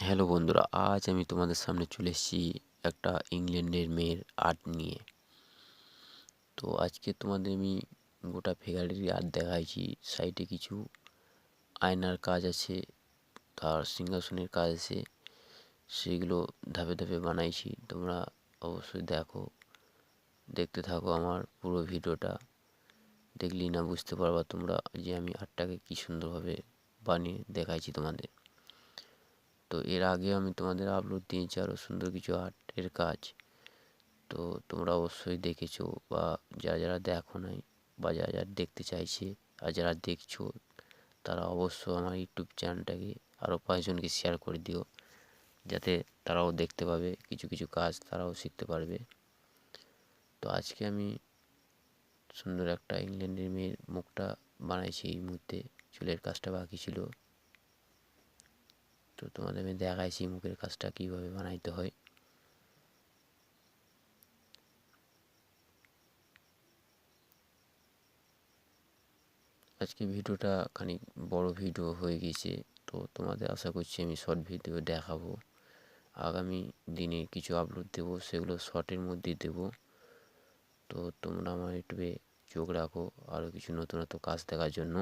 Hello বন্ধুরা, আজ আমি তোমাদের সামনে চলে এসেছি একটা ইংল্যান্ডের মেয়ের আর্ট নিয়ে। তো আজকে তোমাদের আমি গোটা ফিগারেরই আর্ট দেখাইছি, সাইডে কিছু আয়নার কাজ আছে, তার সিংহাসনের কাজ আছে, সেগুলো ধাপে ধাপে বানাইছি। তোমরা অবশ্যই দেখো, দেখতে থাকো আমার পুরো ভিডিওটা। দেখলেই না বুঝতে পারবা তোমরা যে আমি আর্টটাকে কী সুন্দরভাবে বানিয়ে দেখাইছি তোমাদের। তো এর আগে আমি তোমাদের আপলোড দিয়েছি আরও সুন্দর কিছু আর্টের কাজ। তো তোমরা অবশ্যই দেখেছ বা যারা যারা দেখো নাই বা যারা যারা দেখতে চাইছে আর যারা দেখছ, তারা অবশ্য আমার ইউটিউব চ্যানেলটাকে আরও পাঁচজনকে শেয়ার করে দিও। যাতে তারাও দেখতে পাবে, কিছু কিছু কাজ তারাও শিখতে পারবে। তো আজকে আমি সুন্দর একটা ইংল্যান্ডের মেয়ের মুখটা বানাইছি এই মুহূর্তে, চুলের কাজটা বাকি ছিল। তো তোমাদের আমি দেখাইছি মুখের কাজটা কীভাবে বানাইতে হয়। আজকে ভিডিওটা খানিক বড় ভিডিও হয়ে গেছে, তো তোমাদের আশা করছি আমি শর্ট ভিডিও দেখাবো। আগামী দিনে কিছু আপলোড দেবো, সেগুলো শর্টের মধ্যে দেবো। তো তোমরা আমার ইউটিউবে চোখ রাখো আরও কিছু নতুন নতুন কাজ দেখার জন্য।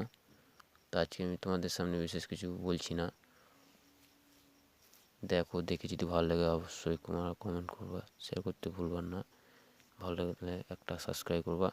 তো আজকে আমি তোমাদের সামনে বিশেষ কিছু বলছি না। দেখো, দেখে যদি ভালো লাগে অবশ্যই তোমরা কমেন্ট করবা। শেয়ার করতে ভুলবার না। ভালো লাগলে একটা সাবস্ক্রাইব করবা।